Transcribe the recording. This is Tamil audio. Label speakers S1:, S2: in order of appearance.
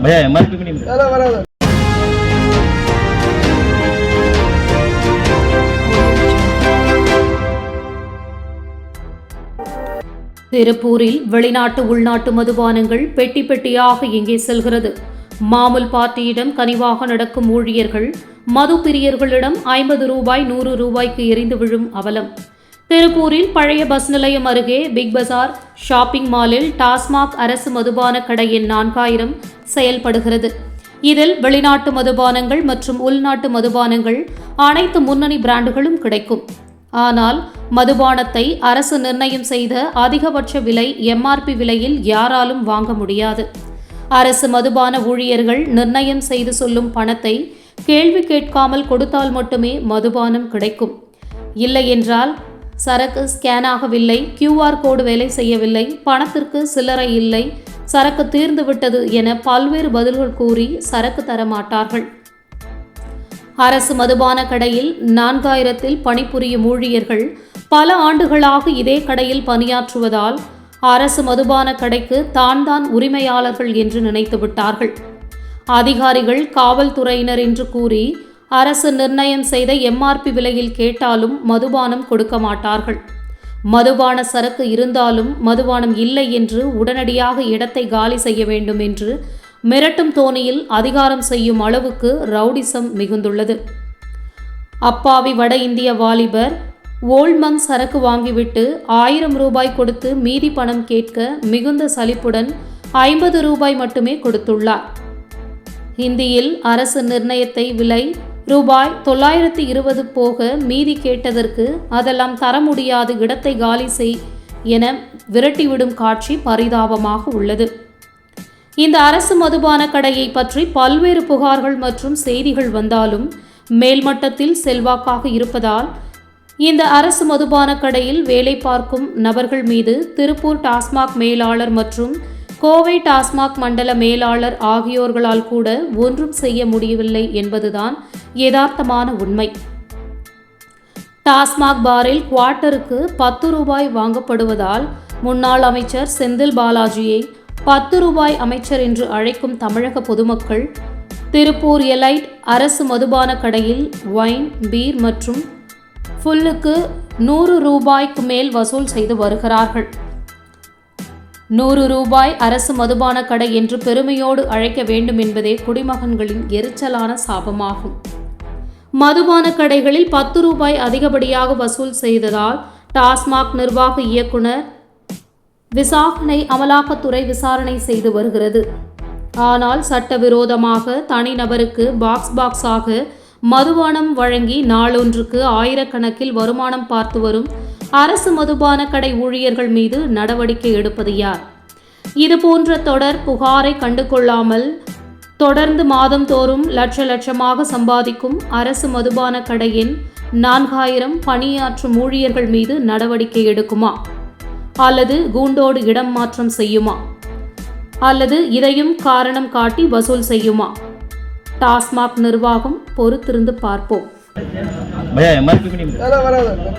S1: भैया एमआरपी भी नहीं मिला
S2: அதெல்லாம் வராது
S3: திருப்பூரில் வெளிநாட்டு உள்நாட்டு மதுபானங்கள் பெட்டி பெட்டியாக எங்கே செல்கிறது மாமூல் பார்ட்டியிடம் கனிவாக நடக்கும் ஊழியர்கள் மது பிரியர்களிடம் ஐம்பது ரூபாய் நூறு ரூபாய்க்கு எரிந்து விழும் அவலம் திருப்பூரில் பழைய பஸ் நிலையம் அருகே பிக் பஜார் ஷாப்பிங் மாலில் டாஸ்மாக் அரசு மதுபான கடையின் நான்காயிரம் செயல்படுகிறது. இதில் வெளிநாட்டு மதுபானங்கள் மற்றும் உள்நாட்டு மதுபானங்கள் அனைத்து முன்னணி பிராண்டுகளும் கிடைக்கும். ஆனால் மதுபானத்தை அரசு நிர்ணயம் செய்த அதிகபட்ச விலை எம்ஆர்பி விலையில் யாராலும் வாங்க முடியாது. அரசு மதுபான ஊழியர்கள் நிர்ணயம் செய்து சொல்லும் பணத்தை கேள்வி கேட்காமல் கொடுத்தால் மட்டுமே மதுபானம் கிடைக்கும். இல்லை என்றால் சரக்கு ஸ்கேன் ஆகவில்லை கியூஆர் கோடு வேலை செய்யவில்லை பணத்திற்கு சில்லறை இல்லை சரக்கு தீர்ந்து விட்டது என பல்வேறு பதில்கள் கூறி சரக்கு தர மாட்டார்கள். அரசு மதுபான கடையில் நான்காயிரத்தில் பணிபுரியும் ஊழியர்கள் பல ஆண்டுகளாக இதே கடையில் பணியாற்றுவதால் அரசு மதுபான கடைக்கு தான் தான் உரிமையாளர்கள் என்று நினைத்து விட்டார்கள் அதிகாரிகள் காவல்துறையினர் என்று கூறி அரசு நிர்ணயம் செய்த எம்ஆர்பி விலையில் கேட்டாலும் மதுபானம் கொடுக்க மாட்டார்கள். மதுபான சரக்கு இருந்தாலும் மதுபானம் இல்லை என்று உடனடியாக இடத்தை காலி செய்ய வேண்டும் என்று மிரட்டும் தோணியில் அதிகாரம் செய்யும் அளவுக்கு ரவுடிசம் மிகுந்துள்ளது. அப்பாவி வட இந்திய வாலிபர் ஓல்மங் சரக்கு வாங்கிவிட்டு ஆயிரம் ரூபாய் கொடுத்து மீதி பணம் கேட்க மிகுந்த சலிப்புடன் ஐம்பது ரூபாய் மட்டுமே கொடுத்துள்ளார். ஹிந்தியில் அரசு நிர்ணயத்தை விலை ரூபாய் தொள்ளாயிரத்தி இருபது போக மீதி கேட்டதற்கு அதெல்லாம் தர முடியாது இடத்தை காலி செய் என விரட்டிவிடும் காட்சி பரிதாபமாக உள்ளது. இந்த அரசு மதுபான கடையை பற்றி பல்வேறு புகார்கள் மற்றும் செய்திகள் வந்தாலும் மேல்மட்டத்தில் செல்வாக்காக இருப்பதால் இந்த அரசு மதுபான கடையில் வேலை பார்க்கும் நபர்கள் மீது திருப்பூர் டாஸ்மாக் மேலாளர் மற்றும் கோவை டாஸ்மாக் மண்டல மேலாளர் ஆகியோர்களால் கூட ஒன்றும் செய்ய முடியவில்லை என்பதுதான் யதார்த்தமான உண்மை. டாஸ்மாக் பாரில் குவார்ட்டருக்கு பத்து ரூபாய் வாங்கப்படுவதால் முன்னாள் அமைச்சர் செந்தில் பாலாஜியை பத்து ரூபாய் அமைச்சர் என்று அழைக்கும் தமிழக பொதுமக்கள் திருப்பூர் எலைட் அரசு மதுபான கடையில் ஒயின் பீர் மற்றும் ஃபுல்லுக்கு நூறு ரூபாய்க்கு மேல் வசூல் செய்து வருகிறார்கள். நூறு ரூபாய் அரசு மதுபான கடை என்று பெருமையோடு அழைக்க வேண்டும் என்பதே குடிமகன்களின் எரிச்சலான சாபமாகும். மதுபான கடைகளில் பத்து ரூபாய் அதிகப்படியாக வசூல் செய்ததால் டாஸ்மாக் நிர்வாக இயக்குனர் விசாகனை அமலாக்கத்துறை விசாரணை செய்து வருகிறது. ஆனால் சட்டவிரோதமாக தனிநபருக்கு பாக்ஸ் பாக்ஸாக மதுபானம் வழங்கி நாளொன்றுக்கு ஆயிரக்கணக்கில் வருமானம் பார்த்து வரும் அரசு மதுபான கடை ஊழியர்கள் மீது நடவடிக்கை எடுப்பது யார்? இதுபோன்ற தொடர் புகாரை கண்டுகொள்ளாமல் தொடர்ந்து மாதந்தோறும் லட்ச லட்சமாக சம்பாதிக்கும் அரசு மதுபான கடையின் நான்காயிரம் பணியாற்றும் ஊழியர்கள் மீது நடவடிக்கை எடுக்குமா? அல்லது கூண்டோடு இடம் மாற்றம் செய்யுமா? அல்லது இதையும் காரணம் காட்டி வசூல் செய்யுமா? டாஸ்மாக் நிர்வாகம் பொறுத்திருந்து பார்ப்போம்.
S1: भैया एमआरपी भी नहीं
S2: बराबर बराबर